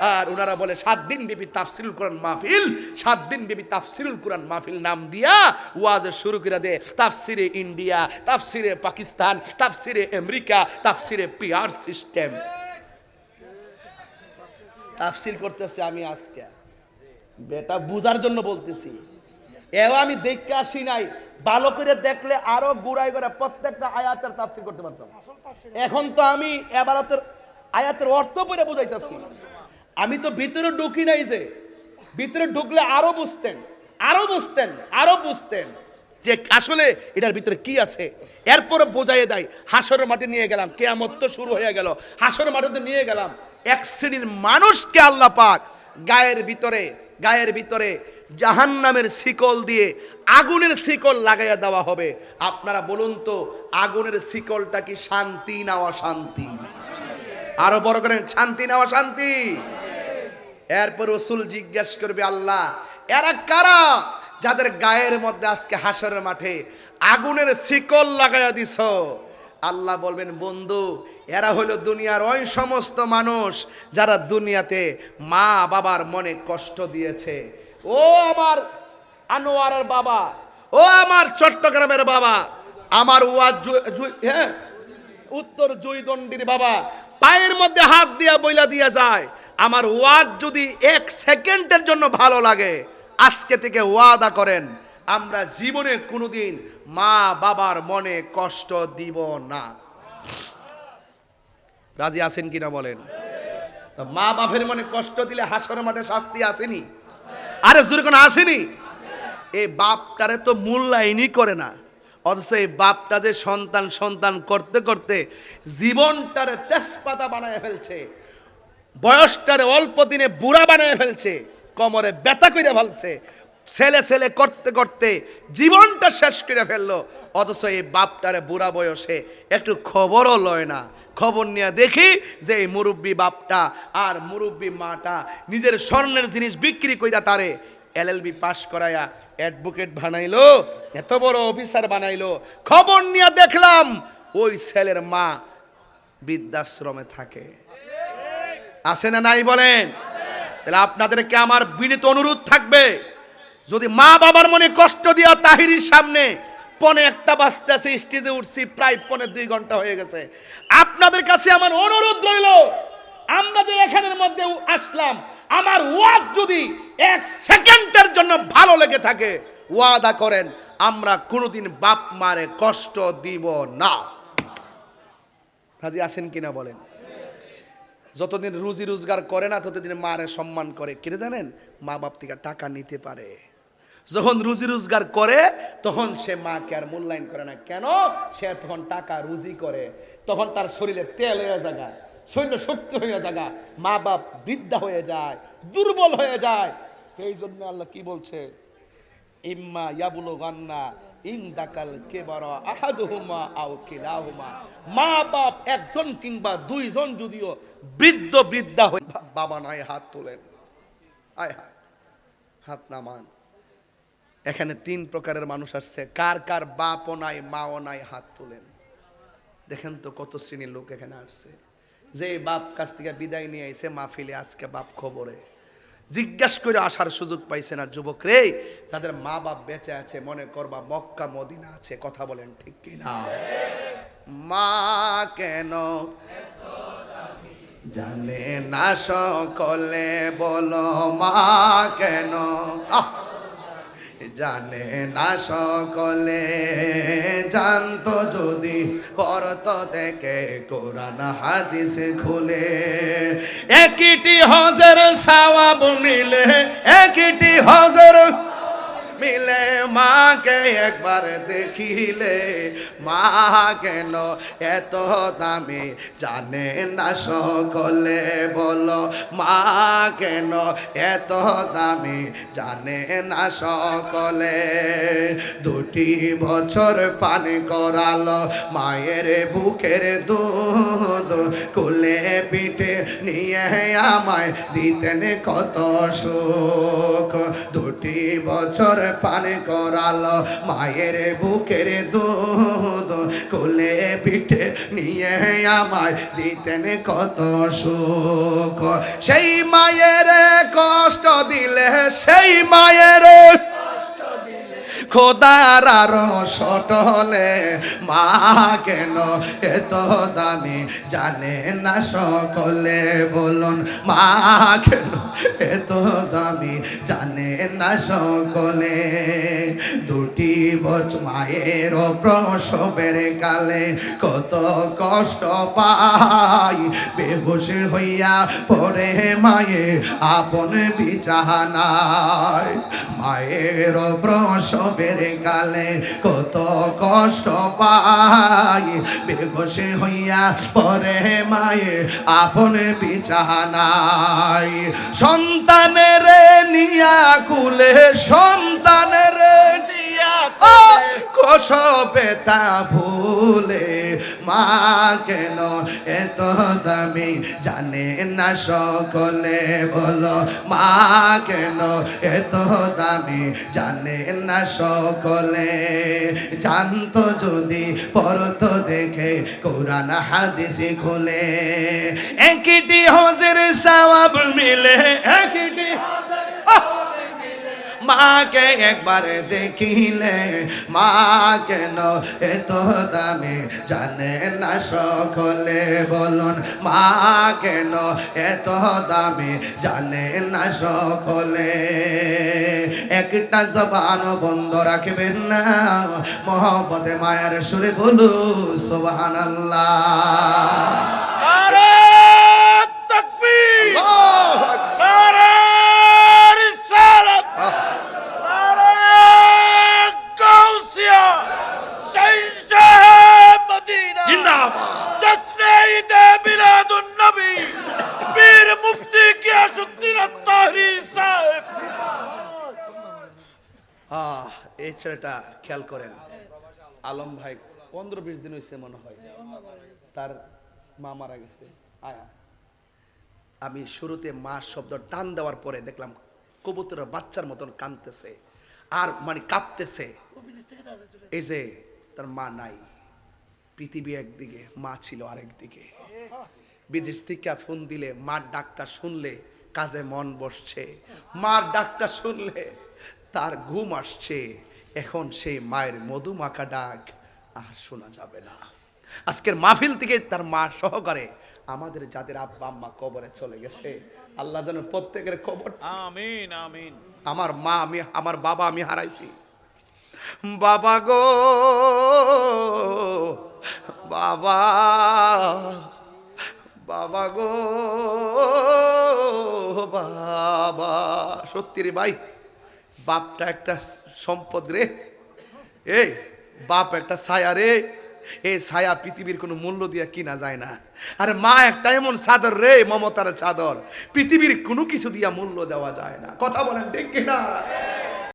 আর ওনারা বলে, সাত দিন ব্যাপী তাফসিরুল কোরআন মাহফিল, সাত দিন ব্যাপী তাফসিরুল কোরআন মাহফিল নাম দিয়া ওয়াজ শুরু করে দে। তাফসিরে ইন্ডিয়া, তাফসিরে পাকিস্তান, তাফসিরে আমেরিকা, তাফসিরে পিআর সিস্টেম। তাফসির করতেছে আমি আজকে। বেটা, বুঝার জন্য বলতেছি। এও আমি দেখতে আসি নাই। ভালো করে দেখলে আরও গুড়াই করে প্রত্যেকটা আয়াতের তাফসির করতে পারতাম। এখন তো আমি এবারতের আয়াতের অর্থ পড়ে বুঝাইতেছি। আমি তো ভিতরে ঢুকি নাই যে। ভিতরে ঢুকলে আরও বুঝতেন আরও বুঝতেন আরও বুঝতেন যে আসলে এটার ভিতরে কি আছে। এরপরে বোঝাই দেয়, হাসরের মাঠে নিয়ে গেলাম, কেয়ামত তো শুরু হয়ে গেল। হাসরের মাঠে নিয়ে গেলাম, এক শ্রেণির মানুষকে আল্লাহ পাক গায়ের ভিতরে গায়ের ভিতরে জাহান্নামের শিকল দিয়ে আগুনের শিকল লাগাইয়া দেওয়া হবে। আপনারা বলুন তো, আগুনের শিকলটা কি শান্তি না অশান্তি? আরও বড় করেন, শান্তি না অশান্তি? এরপর রসুল জিজ্ঞেস করবে, আল্লাহ, এরা কারা যাদের গায়ের মধ্যে আজকে হাসরের মাঠে আগুনের শিকল লাগাইয়া দিছ? আল্লাহ বলবেন, বন্ধু, এরা হলো দুনিয়ার ওই সমস্ত মানুষ যারা দুনিয়াতে মা বাবার মনে কষ্ট দিয়েছে। ও আমার আনোয়ারের বাবা, ও আমার চট্টগ্রামের বাবা, আমার ওয়াজ হ্যাঁ উত্তর জয়দণ্ডির বাবা, পায়ের মধ্যে হাত দিয়া বইলা দিয়া যায়। আমার ওয়াদ যদি এক সেকেন্ডের জন্য ভালো লাগে, আজকে থেকে ওয়াদা করেন, আমরা জীবনে কোনোদিন মা বাবার মনে কষ্ট দিব না। রাজি আছেন কিনা বলেন? মা বাপের মনে কষ্ট দিলে হাসর মাঠে শাস্তি আসেনি? আরে জোরে কোনো আসেনি? এই বাপটারে তো মূল্যায়নই করে না। অথচ এই বাপটা যে সন্তান সন্তান করতে করতে জীবনটারে তেজপাতা বানায় ফেলছে। বয়সটারে অল্প দিনে বুড়া বানায় ফেলছে, কোমরে ব্যথা করে ফেলছে, ছেলে ছেলে করতে করতে জীবনটা শেষ করে ফেলল, অথচ এই বাপটারে বুড়া বয়সে একটু খবরও লয় না। খবর নিয়ে দেখি যে এই মুরব্বী বাপটা আর মুরব্বী মাটা নিজের স্বর্ণের জিনিস বিক্রি কইরা তারে এলএলবি পাস করায়া অ্যাডভোকেট বানাইলো, এত বড় অফিসার বানাইলো। খবর নিয়ে দেখলাম ওই ছেলের মা বৃদ্ধাশ্রমে থাকে। আছে না নাই বলেন? তাহলে আপনাদেরকে আমার বিনীত অনুরোধ থাকবে, যদি মা বাবার মনে কষ্ট দিয়া তাহিরির সামনে পনে একটা বাজতে আছে, স্টেজে উঠছি, প্রায় পনে দুই ঘণ্টা হয়ে গেছে। আপনাদের কাছে আমার অনুরোধ রইল, আমরা যে এখানের মধ্যে আসলাম, আমার ওয়াদ যদি এক সেকেন্ডের জন্য ভালো লেগে থাকে, ওয়াদা করেন, আমরা কোনোদিন বাপ মারে কষ্ট দিব না। রাজি আছেন কিনা বলেন? যতদিন রুজি রোজগার করে না, ততদিন মারে সম্মান করে। কিনে জানেন? মা বাপ থেকে টাকা নিতে পারে। যখন রুজি রোজগার করে, তখন সে মাকে আর মূল্যায়ন করে না। কেন? সে তখন টাকা রুজি করে। তখন তার শরীরে তেল হয়ে জায়গা শরীরে শক্তি হয়ে জায়গা মা বাপ বৃদ্ধা হয়ে যায়, দুর্বল হয়ে যায়। এই জন্য আল্লাহ কি বলছে? ইম্মা ইয়াবুলো গান্না হাত এখানে তিন প্রকারের মানুষ আসছে। কার কার বাপও নাই, মাও নাই, হাত তোলেন। দেখেন তো কত শ্রেণির লোক এখানে আসছে। যে বাপ কাছ থেকে বিদায় নিয়ে আইছে মাহফিলে, আজকে বাপ খবরে। জিজ্ঞাসা করে আসার সুযোগ পাইছে না যুবক রে। তাদের মা বাপ বেঁচে আছে, মনে করবা মক্কা, মদিনা আছে, কথা বলেন ঠিক কিনা? মা কেন? জানে না সকলে, বলো মা কেন? আহ! জানে না সকলে। জানতো যদি পরত দেখে কোরআন হাদিস খুলে। একটি হজের সাওয়াব মিলে, একটি হজের মিলে মাকে একবার দেখিলে, মা কেন এত দামি জানে না সকলে বলো, মা কেন এত দামি জানে না সকলে? দুটি বছর পানি করালো মায়ের বুকের দুধ নিয়ে আমায় দিতেন কত সুখ। দুটি বছর পানে করালো মায়ের বুকের দুধ। কোলে পিঠে নিয়ে আমায় দিতেন কত সুখ। সেই মায়ের কষ্ট দিলে সেই মায়ের খোদার আরও সটলে মা কেন এত দামি? জানে না সকলে, বলুন, মা কেন এত দামি? জানে না সকলে। দুটি বছ মায়ের প্রসবের কালে কত কষ্ট পাই। বেহুশ হইয়া পরে মায়ে, আপন বিছানায় মায়ের প্রসবের কালে কত কষ্ট পাই। বেহুশ হইয়া পরে মায়ে, আপন বিছানায় সন্তানের নিয়া কুলে, সন্তানের নিয়া কোষ পেতা ভুলে মা কেন এত দামি? জানে না সকলে বলো, মা কেন এত দামি? জানে না সকলে। জানতো যদি, পরত দেখে, কোরআন হাদিসে খুলে। একটি হজের সওয়াব মিলে একটি মাকে একবার দেখিলে, মা কেন এত দামে? জানে না সকলে, বলুন, মা কেন এত দামে? জানে না সকলে। একটা জবান বন্ধ রাখবেন না, মোহব্বতে, মায়ার সুরে বলু সোবাহান আল্লাহ আহ, এই ছেলেটা খেয়াল করেন। আলম ভাই পনেরো বিশ দিন হয়েছে মনে হয়। তার মা মারা গেছে। আয়া। আমি শুরুতে মা শব্দ টান দেওয়ার পরে দেখলাম কবুতরের বাচ্চার মতন কাঁদতেছে আর মানে কাঁপতেছে। এই যে তার মা নাই। পৃথিবী একদিকে, মা ছিল আরেকদিকে। বিদেশ থেকে ফোন দিলে মার ডাকটা শুনলে কাজে মন বসছে। মার ডাকটা শুনলে তার ঘুম আসছে। এখন সেই মায়ের মধু মাখা ডাক আর শোনা যাবে না। আজকের মাহফিল থেকে তার মা সহকারে আমাদের যাদের আব্বা আম্মা কবরে চলে গেছে আল্লাহ যেন প্রত্যেকের কবর আমিন আমিন। আমার মা আমি আমার বাবা আমি হারাইছি। বাবা গো বাবা বাবা গো। বাবা, সত্যি রে ভাই, বাপটা একটা সম্পদ রে। এই, বাপ একটা ছায়া রে। এই ছায়া পৃথিবীর কোনো মূল্য দিয়ে কিনা যায় না। আর মা একটা এমন চাদর রে, মমতার চাদর। পৃথিবীর কোনো কিছু দিয়া মূল্য দেওয়া যায় না। কথা বলেন ঠিক কিনা?